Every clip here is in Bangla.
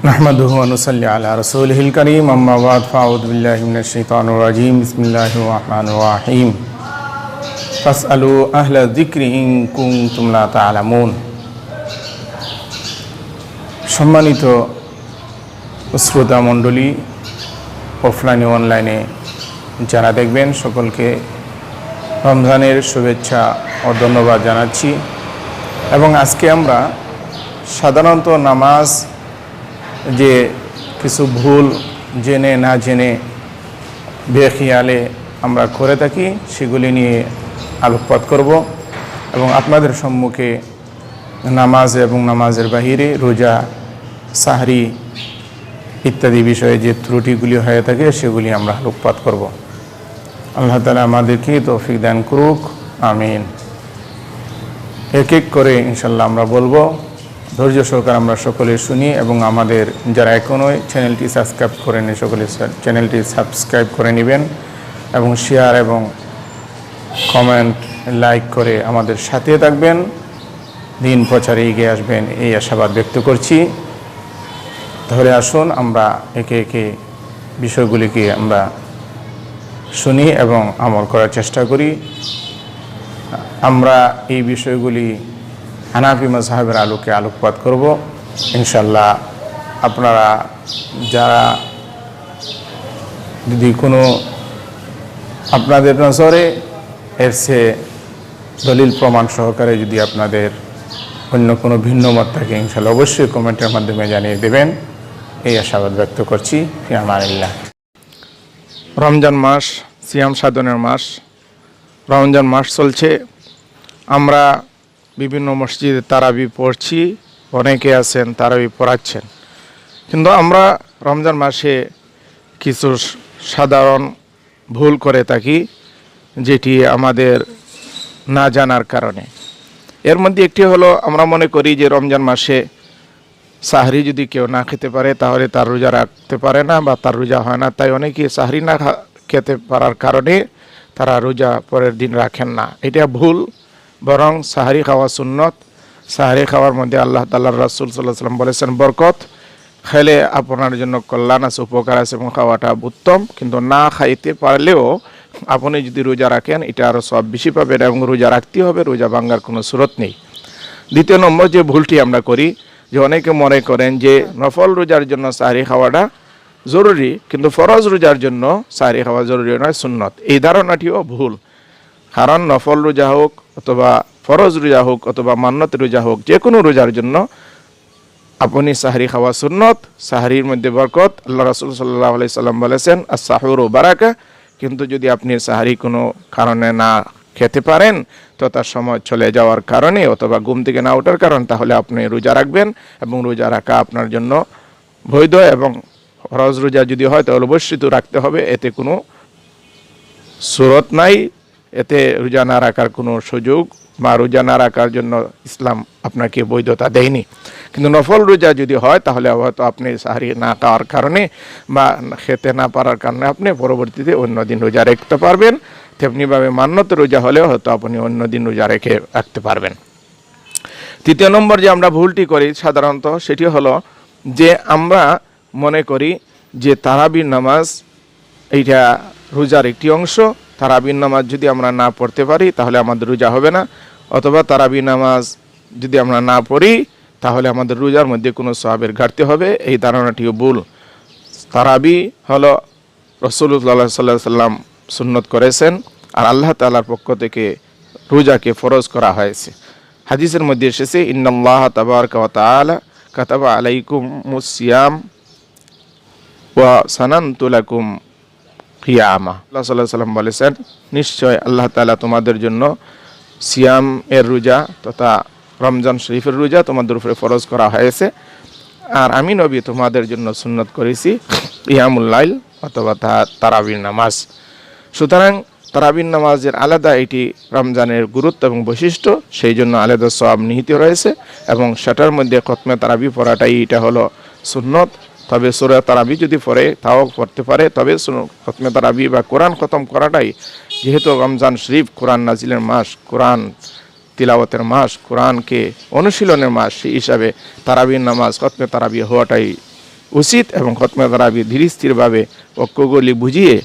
نحمده ونصلي على رسوله الكريم أما بعد فأعوذ بالله من الشيطان الرجيم بسم الله الرحمن الرحيم فاسألوا أهل الذكر إن كنتم لا تعلمون সম্মানিত শ্রোতা মণ্ডলী অফলাইনে অনলাইনে যারা দেখবেন সকলকে রমজানের শুভেচ্ছা ও ধন্যবাদ জানাচ্ছি এবং আজকে আমরা সাধারণত নামাজ যে কিছু ভুল জেনে না জেনে বেখিয়ালে আমরা করে থাকি, সেগুলি নিয়ে আলোকপাত করব এবং আপনাদের সম্মুখে নামাজ এবং নামাজের বাহিরে রোজা, সাহরি ইত্যাদি বিষয়ে যে ত্রুটিগুলি হয়ে থাকে, সেগুলি আমরা আলোকপাত করব। আল্লাহ তালা আমাদেরকে তৌফিক দান করুক, আমিন। এক এক করে ইনশাল্লাহ আমরা বলব ধৈর্য সহকারে আমরা সকলে শুনি এবং আমাদের যারা এখনও চ্যানেলটি সাবস্ক্রাইব করে করেনি সকলে চ্যানেলটি সাবস্ক্রাইব করে নেবেন এবং শেয়ার এবং কমেন্ট লাইক করে আমাদের সাথে থাকবেন। দিন প্রচারে এগিয়ে আসবেন এই আশাবাদ ব্যক্ত করছি। ধরে আসুন আমরা একে একে বিষয়গুলিকে আমরা শুনি এবং আমল করার চেষ্টা করি। আমরা এই বিষয়গুলি হানাফি মজাহের আলোকে আলোকপাত করব। ইনশাল্লাহ আপনারা যারা যদি কোনো আপনাদের নজরে এর সে দলিল প্রমাণ সহকারে যদি আপনাদের অন্য কোনো ভিন্ন মত থাকে ইনশাল্লাহ অবশ্যই কমেন্টের মাধ্যমে জানিয়ে দেবেন। এই আশাবাদ ব্যক্ত করছি। ফিয়ামানিল্লাহ রমজান মাস, সিয়াম সাধনের মাস, রমজান মাস চলছে। আমরা বিভিন্ন মসজিদে তারাবি পড়ছি, অনেকে আছেন, তারাবি পড়াচ্ছেন। কিন্তু আমরা রমজান মাসে কিছু সাধারণ ভুল করে থাকি, যেটি আমাদের না জানার কারণে। এর মধ্যে একটি হলো, আমরা মনে করি যে রমজান মাসে সাহরি যদি কেউ না খেতে পারে, তাহলে তার রোজা রাখতে পারে না বা তার রোজা হয় না। তাই অনেকে সাহরি না খেতে পারার কারণে তারা রোজা পরের দিন রাখেন না। এটা ভুল। বরং সাহারি খাওয়া সুন্নত। সাহারি খাওয়ার মধ্যে আল্লাহ তাল্লাহ রাসুল সাল্লাহ সাল্লাম বলেছেন, বরকত খেলে আপনার জন্য কল্যাণ আছে, উপকার আছে এবং খাওয়াটা উত্তম। কিন্তু না খাইতে পারলেও আপনি যদি রোজা রাখেন, এটা আরও সব বেশি পাবেন এবং রোজা রাখতে হবে, রোজা ভাঙ্গার কোনো সুরত নেই। দ্বিতীয় নম্বর যে ভুলটি আমরা করি, যে অনেকে মনে করেন যে নফল রোজার জন্য সাহারি খাওয়াটা জরুরি, কিন্তু ফরজ রোজার জন্য সাহারি খাওয়া জরুরি নয়, সুন্নত। এই ধারণাটিও ভুল। কারণ নফল রোজা হোক অথবা ফরজ রোজা হোক অথবা মান্নত রোজা হোক, যে কোনো রোজার জন্য আপনি সাহারি খাওয়া সুন্নত, সাহারির মধ্যে বরকত। আল্লাহ রাসুল সাল্লাহ আলাই সাল্লাম বলেছেন আর সাহুর ও বারাকা কিন্তু যদি আপনি সাহারি কোনো কারণে না খেতে পারেন, তো তার সময় চলে যাওয়ার কারণে অথবা ঘুম থেকে না ওঠার কারণ তাহলে আপনি রোজা রাখবেন এবং রোজা রাখা আপনার জন্য বৈধ এবং ফরজ রোজা যদি হয় তাহলে অবশ্যই তো রাখতে হবে, এতে কোনো সুরত নাই। এতে রোজা না রাখার কোনো সুযোগ বা রোজা না রাখার জন্য ইসলাম আপনাকে বৈধতা দেয়নি। কিন্তু নফল রোজা যদি হয়, তাহলে হয়তো আপনি সাহারি না খাওয়ার কারণে বা খেতে না পারার কারণে আপনি পরবর্তীতে অন্য দিন রোজা রাখতে পারবেন। তেমনিভাবে মান্যত রোজা হলেও হয়তো আপনি অন্য দিন রোজা রেখে রাখতে পারবেন। তৃতীয় নম্বর যে আমরা ভুলটি করি সাধারণত, সেটি হলো যে আমরা মনে করি যে তারাবির নামাজ এইটা রোজার একটি অংশ, তারাবির নামাজ যদি আমরা না পড়তে পারি, তাহলে আমাদের রোজা হবে না। অথবা তারাবি নামাজ যদি আমরা না পড়ি, তাহলে আমাদের রোজার মধ্যে কোনো সহাবের ঘাটতি হবে। এই ধারণাটিও ভুল। তারাবি হলো রসুল্লাহ সাল্লাহ সাল্লাম সুন্নত করেছেন আর আল্লাহ তালার পক্ষ থেকে রোজাকে ফরজ করা হয়েছে। হাদিসের মধ্যে এসেছে, ইন্নাল্লাহ তাবারকা ওয়া তাআলা কাতাবা আলাইকুম মুসিয়াম ওয়া সানানতু লাকুম কিয়ামা। আল্লাহ সাল্লাহ সাল্লাম বলেছেন, নিশ্চয় আল্লাহ তাআলা তোমাদের জন্য সিয়াম এর রোজা তথা রমজান শরীফের রোজা তোমাদের উপরে ফরজ করা হয়েছে। আর আমি নবী তোমাদের জন্য সুন্নত করেছি ইয়ামুল্লাইল অথবা তারাবির নামাজ। সুতরাং তারাবির নামাজের আলাদা এটি রমজানের গুরুত্ব এবং বৈশিষ্ট্য, সেই জন্য আলাদা সব নিহিত রয়েছে এবং সেটার মধ্যে খতমে তারাবি পড়াটাই এটা হলো সুন্নত। তবে সুরা তারাবি যদি পড়ে, তাও পড়তে পারে। তবে খতমে তারাবি বা কোরআন খতম করাটাই, যেহেতু রমজান শরীফ, কোরআন নাজিলের মাস, কোরআন তিলাওয়াতের মাস, কোরআনকে অনুশীলনের মাস, সেই হিসাবে তারাবির নামাজ খতমে তারাবি হওয়াটাই উচিত এবং খতমে তারাবি ধীর স্থিরভাবে অক্ষগুলি বুঝিয়ে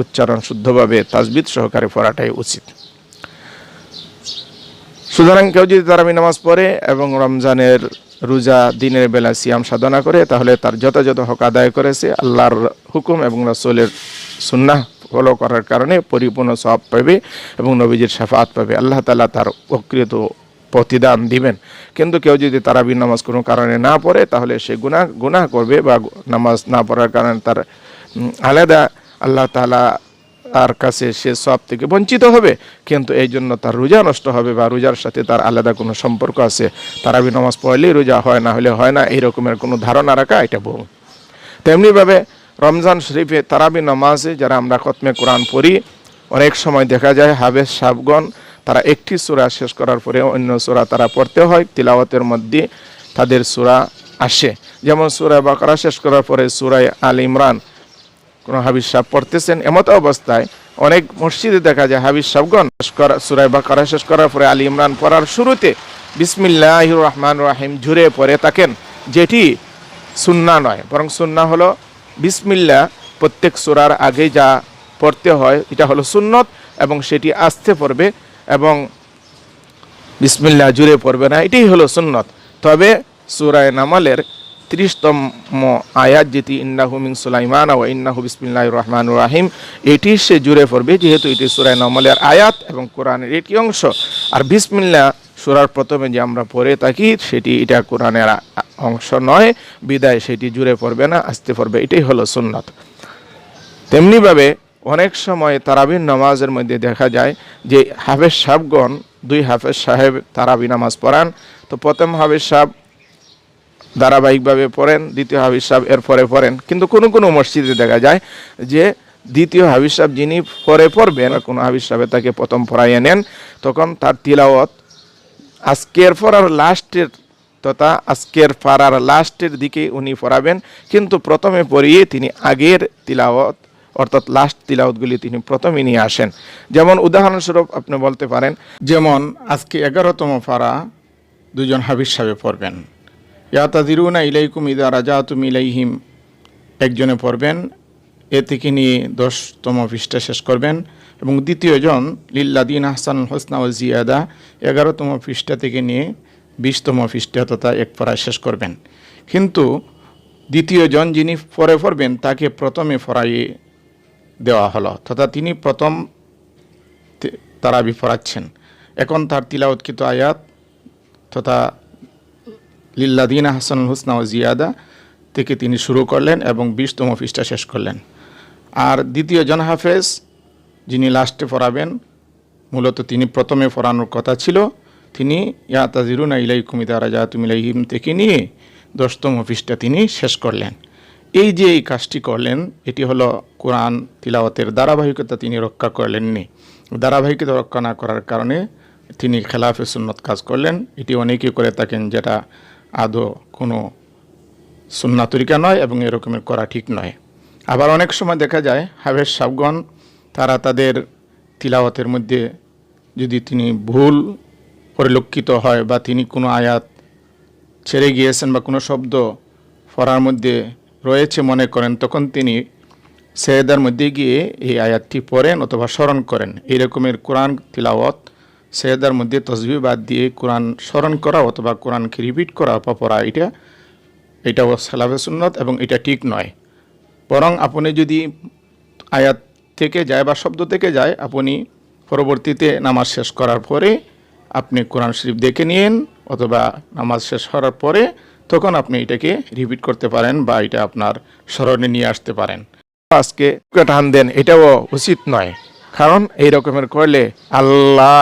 উচ্চারণ শুদ্ধভাবে তাজবিদ সহকারে পড়াটাই উচিত। সুতরাং কেউ যদি তারাবি নামাজ পড়ে এবং রমজানের রোজা, দিনের বেলা সিয়াম সাধনা করে, তাহলে তার যথাযথ হক আদায় করেছে। আল্লাহর হুকুম এবং রাসূলের সুন্নাহ ফলো করার কারণে পরিপূর্ণ সব পাবে এবং নবীজির সাফাত পাবে। আল্লাহ তাআলা তার প্রকৃত প্রতিদান দিবেন। কিন্তু কেউ যদি তারাবি নামাজ কোনো কারণে না পড়ে, তাহলে সে গুনাহ গুনাহ করবে বা নামাজ না পড়ার কারণে তার আলাদা আল্লাহ তাআলা তার কাছে সে সব থেকে বঞ্চিত হবে। কিন্তু এই জন্য তার রোজা নষ্ট হবে বা রোজার সাথে তার আলাদা কোনো সম্পর্ক আছে। তারাবি নামাজ পড়লেই রোজা হয়, না হলে হয় না এই রকমের কোনো ধারণা রাখা এটা ভুল তেমনিভাবে রমজান শরীফে তারাবি নামাজে যারা আমরা খতমে কোরআন পড়ি, অনেক সময় দেখা যায় হাবেজ সাবগণ, তারা একটি সূরা শেষ করার পরে অন্য সূরা তারা পড়তে হয়, তিলাওয়াতের মধ্যে তাদের সূরা আসে। যেমন সূরা বাকরা শেষ করার পরে সূরায় আল ইমরান কোনো হাবিজ সাহেব পড়তেছেন, এমত অবস্থায় অনেক মসজিদে দেখা যায় হাবিজ সাহেবগণ শেষ করা সুরাই বাকারা শেষ করার পরে আলী ইমরান পড়ার শুরুতে বিসমিল্লাহ রহমান রাহিম জুড়ে পড়ে থাকেন, যেটি সুন্না নয়, বরং সুন্না হলো বিসমিল্লা প্রত্যেক সুরার আগে যা পড়তে হয় এটা হলো সুন্নত এবং সেটি আসতে পড়বে এবং বিসমিল্লাহ জুড়ে পড়বে না, এটাই হলো সুন্নত। তবে সুরায় নামালের ত্রিশতম আয়াত যেটি ইন্নাহু মিন সুলাইমান ও ইন্নাহু বিসমিল্লাহ রহমান রাহিম। এটি সে জুড়ে পড়বে, যেহেতু এটি সুরায় নামালের আয়াত এবং কোরআনের এটি অংশ। আর বিসমিল্লাহ সুরার প্রথমে যে আমরা পড়ে থাকি, সেটি এটা কোরআনের অংশ নয়। বিদায় সেটি জুড়ে পড়বে না, আসতে পড়বে, এটাই হলো সুন্নত। তেমনিভাবে অনেক সময় তারাবির নামাজের মধ্যে দেখা যায় যে হাফেজ সাহেবগণ, দুই হাফেজ সাহেব তারাবি নামাজ পড়ান। তো প্রথম হাফেজ সাহেব ধারাবাহিকভাবে পড়েন, দ্বিতীয় হাফিজ সাহেব এর পরে পড়েন। কিন্তু কোনো কোনো মসজিদে দেখা যায় যে দ্বিতীয় হাফিজ সাহেব যিনি পরে পড়বেন, কোনো হাফিজ সাহেব তাকে প্রথম পড়াইয়ে নেন, তখন তার তিলাওয়াত আজকের পড়ার লাস্টের তথা আজকের পাড়ার লাস্টের দিকে উনি পড়াবেন। কিন্তু প্রথমে পড়িয়ে তিনি আগের তিলাওয়াত, অর্থাৎ লাস্ট তিলাওয়াতগুলি তিনি প্রথমে নিয়ে আসেন। যেমন উদাহরণস্বরূপ আপনি বলতে পারেন, যেমন আজকে এগারোতম ফারা দুজন হাবিজ সাহেব পড়বেন। ইয়াতাদিরুনা ইলাইকুম ইদা রাজাতুম ইলাইহিম। একজনে পড়বেন, এ থেকে নিয়ে দশতম পৃষ্ঠা শেষ করবেন। এবং দ্বিতীয়জন লিল্লাদিন আহসান হোসনা ও জিয়াদা, এগারোতম পৃষ্ঠা থেকে নিয়ে বিশতম পৃষ্ঠা তথা এক পড়ায় শেষ করবেন। কিন্তু দ্বিতীয়জন যিনি পরে পড়বেন, তাকে প্রথমে ফরাইয়ে দেওয়া হলো, তথা তিনি প্রথম তারাবি পড়াচ্ছেন। এখন তার তিলাওৎকৃত আয়াত তথা লিল্লাদিন হাসানুল হুসনা ও জিয়াদা থেকে তিনি শুরু করলেন এবং বিশতম পৃষ্ঠা শেষ করলেন। আর দ্বিতীয় জন হাফেজ, যিনি লাস্টে পড়াবেন, মূলত তিনি প্রথমে পড়ানোর কথা ছিল, তিনি ইয়াতাজিরুনা ইলাই কুমিদা রাজা তুমিলাইহিম থেকে নিয়ে দশতম পৃষ্ঠা তিনি শেষ করলেন। এই যে এই কাজটি করলেন, এটি হলো কোরআন তিলাওয়াতের ধারাবাহিকতা তিনি রক্ষা করলেননি। ধারাবাহিকতা রক্ষা না করার কারণে তিনি খেলাফে সুন্নত কাজ করলেন। এটি অনেকেই করে থাকেন যেটা আদৌ কোনো সুন্না তরিকা নয় এবং এরকমের করা ঠিক নয়। আবার অনেক সময় দেখা যায় হাবেশ সাবগণ তারা তাদের তিলাওয়াতের মধ্যে যদি তিনি ভুল পরিলক্ষিত হয় বা তিনি কোনো আয়াত ছেড়ে গিয়েছেন বা কোনো শব্দ পড়ার মধ্যে রয়েছে মনে করেন, তখন তিনি সেয়েদার মধ্যে গিয়ে এই আয়াতটি পড়েন অথবা স্মরণ করেন। এই রকমের কোরআন তিলাওয়াত সেয়েদার মধ্যে তসবি বাদ দিয়ে কোরআন স্মরণ করা অথবা কোরআনকে রিপিট করা বা পড়া এটা, এটাও সালাফে সুন্নত এবং এটা ঠিক নয়। বরং আপনি যদি আয়াত থেকে যায় বা শব্দ থেকে যায়, আপনি পরবর্তীতে নামাজ শেষ করার পরে আপনি কোরআন শরীফ দেখে নিন অথবা নামাজ শেষ করার পরে তখন আপনি এটাকে রিপিট করতে পারেন বা এটা আপনার স্মরণে নিয়ে আসতে পারেন। আজকে টান দেন, এটাও উচিত নয়। কারণ এই রকমের করলে আল্লাহ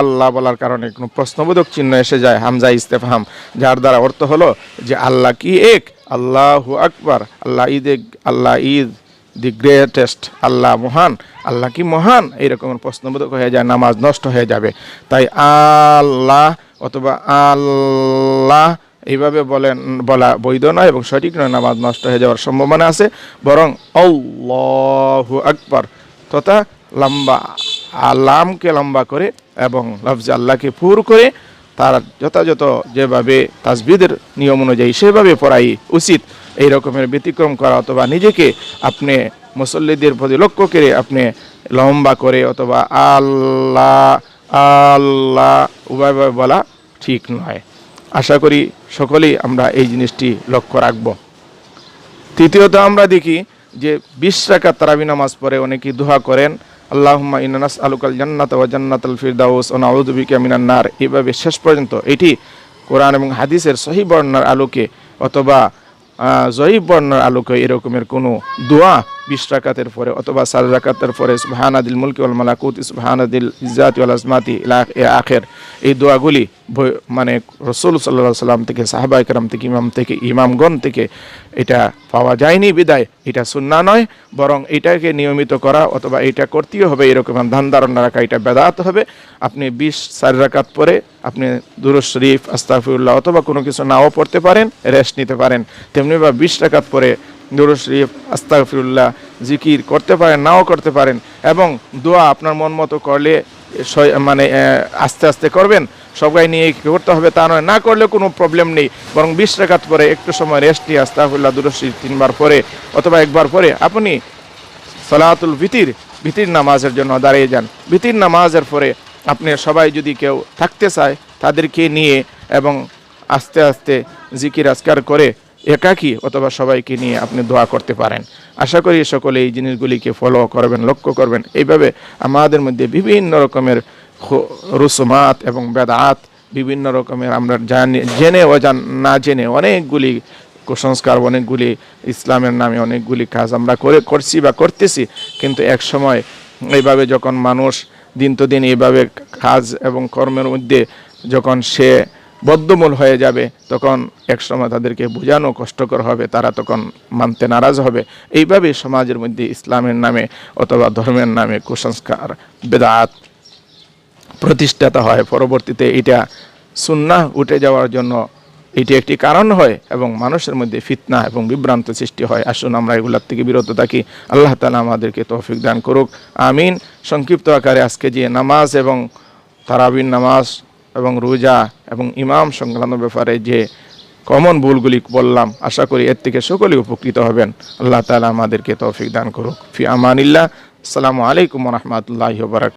আল্লাহ বলার কারণে কোনো প্রশ্নবোধক চিহ্ন এসে যায়, হামজা ইস্তেফাম যার দ্বারা অর্থ হলো যে আল্লাহ কি এক? আল্লাহু আকবার, Allah is Allah is, the greatest, Allah মহান, আল্লাহ কি মহান? এই রকমের প্রশ্নবোধক হয়ে যায়, নামাজ নষ্ট হয়ে যাবে। তাই আল্লাহ অথবা আল্লাহ এইভাবে বলেন, বলা বৈধ নয় এবং সঠিক নয়, নামাজ নষ্ট হয়ে যাওয়ার সম্ভাবনা আছে। বরং আল্লাহু আকবার, তথা লম্বা আলামকে লম্বা করে এবং লফজ আল্লাহকে পুর করে তার যথাযথ যেভাবে তাসবিদের নিয়ম অনুযায়ী সেভাবে পড়াই উচিত। এই রকমের ব্যতিক্রম করা অথবা নিজেকে আপনি মুসল্লিদের প্রতি লক্ষ্য করে আপনি লম্বা করে অথবা আল্লাহ আল্লাহ উভয় উভয় বলা ঠিক নয়। আশা করি সকলেই আমরা এই জিনিসটি লক্ষ্য রাখব। তৃতীয়ত আমরা দেখি যে বিশ রাকাত তারাবি নামাজ পরে অনেকেই দোহা করেন। আল্লাহুম্মা ইনানাস আলুকাল জান্নাত ওয়া জান্নাতাল ফিরদাউস ও নাউযু বিকা মিনান নার। এইভাবে শেষ পর্যন্ত এটি কোরআন এবং হাদিসের সহি বর্ণনার আলোকে অথবা জয়ীব বর্ণার আলোকে এরকমের কোনো দোয়া বিশ রাকাতের পরে অথবা সার রাকাতের পরে সুবহানাদিল মুলকি ওয়াল মালাকুতি, সুবহানাদিল ইজ্জাতি ওয়াল আজমাতি ইলা আখের। এই দোয়াগুলি মানে রসুল সাল্লাহ সাল্লাম থেকে, সাহাবা একরাম থেকে, ইমাম থেকে, ইমামগণ থেকে এটা পাওয়া যায়নি বিদায়। এটা সুন্না নয়, বরং এটাকে নিয়মিত করা অথবা এটা করতেই হবে, এরকম ধান ধারণা রাখা, এটা বেদাত হবে। আপনি বিশ, চার রাকাত পরে আপনি দুরুজ শরীফ আস্তাফিউল্লাহ অথবা কোনো কিছু নাও পড়তে পারেন রেস্ট নিতে পারেন। তেমনি বা বিশ রাকাত পরে দুরুজ শরীফ জিকির করতে পারেন, নাও করতে পারেন, এবং দোয়া আপনার মন মতো করলে মানে আস্তে আস্তে করবেন সবাই নিয়ে কী করতে হবে তা নয়, না করলে কোনো প্রবলেম নেই, বরং বিশ রেখাত পরে একটু সময় রেস্ট নিয়ে আস্তাফুল্লাহ দুরশি তিনবার পরে অথবা একবার পরে আপনি সালাতুল ভিতির ভিতির নামাজের জন্য দাঁড়িয়ে যান। ভিতির নামাজের পরে আপনি সবাই যদি কেউ থাকতে চায়, তাদেরকে নিয়ে এবং আস্তে আস্তে জিকির আজকার করে একাকী অথবা সবাইকে নিয়ে আপনি দোয়া করতে পারেন। আশা করি সকলে এই জিনিসগুলিকে ফলো করবেন, লক্ষ্য করবেন। এইভাবে আমাদের মধ্যে বিভিন্ন রকমের রুসুমাত এবং বেদাত, বিভিন্ন রকমের আমরা জানি, জেনে অজান, না জেনে অনেকগুলি কুসংস্কার, অনেকগুলি ইসলামের নামে অনেকগুলি কাজ আমরা করে, করছি বা করতেছি। কিন্তু এক সময় এইভাবে যখন মানুষ দিন তো দিন এইভাবে কাজ এবং কর্মের মধ্যে যখন সে বদ্ধমূল হয়ে যাবে, তখন একসময় তাদেরকে বোঝানো কষ্টকর হবে, তারা তখন মানতে নারাজ হবে। এইভাবে সমাজের মধ্যে ইসলামের নামে অথবা ধর্মের নামে কুসংস্কার, বেদাত প্রতিষ্ঠাতা হয়। পরবর্তীতে এটা সুন্নাহ উঠে যাওয়ার জন্য এটি একটি কারণ হয় এবং মানুষের মধ্যে ফিতনা এবং বিভ্রান্ত সৃষ্টি হয়। আসুন আমরা এগুলোর থেকে বিরত থাকি। আল্লাহ তালা আমাদেরকে তৌফিক দান করুক। আমিন। সংক্ষিপ্ত আকারে আজকে যে নামাজ এবং তারাবিন নামাজ এবং রোজা এবং ইমাম সংক্রান্ত ব্যাপারে যে কমন ভুলগুলি বললাম, আশা করি এর থেকে সকলেই উপকৃত হবেন। আল্লাহ তালা আমাদেরকে তৌফিক দান করুক। ফি আমানিল্লাহ। আসসালামু আলাইকুম রহমতুল্লাহ বারাক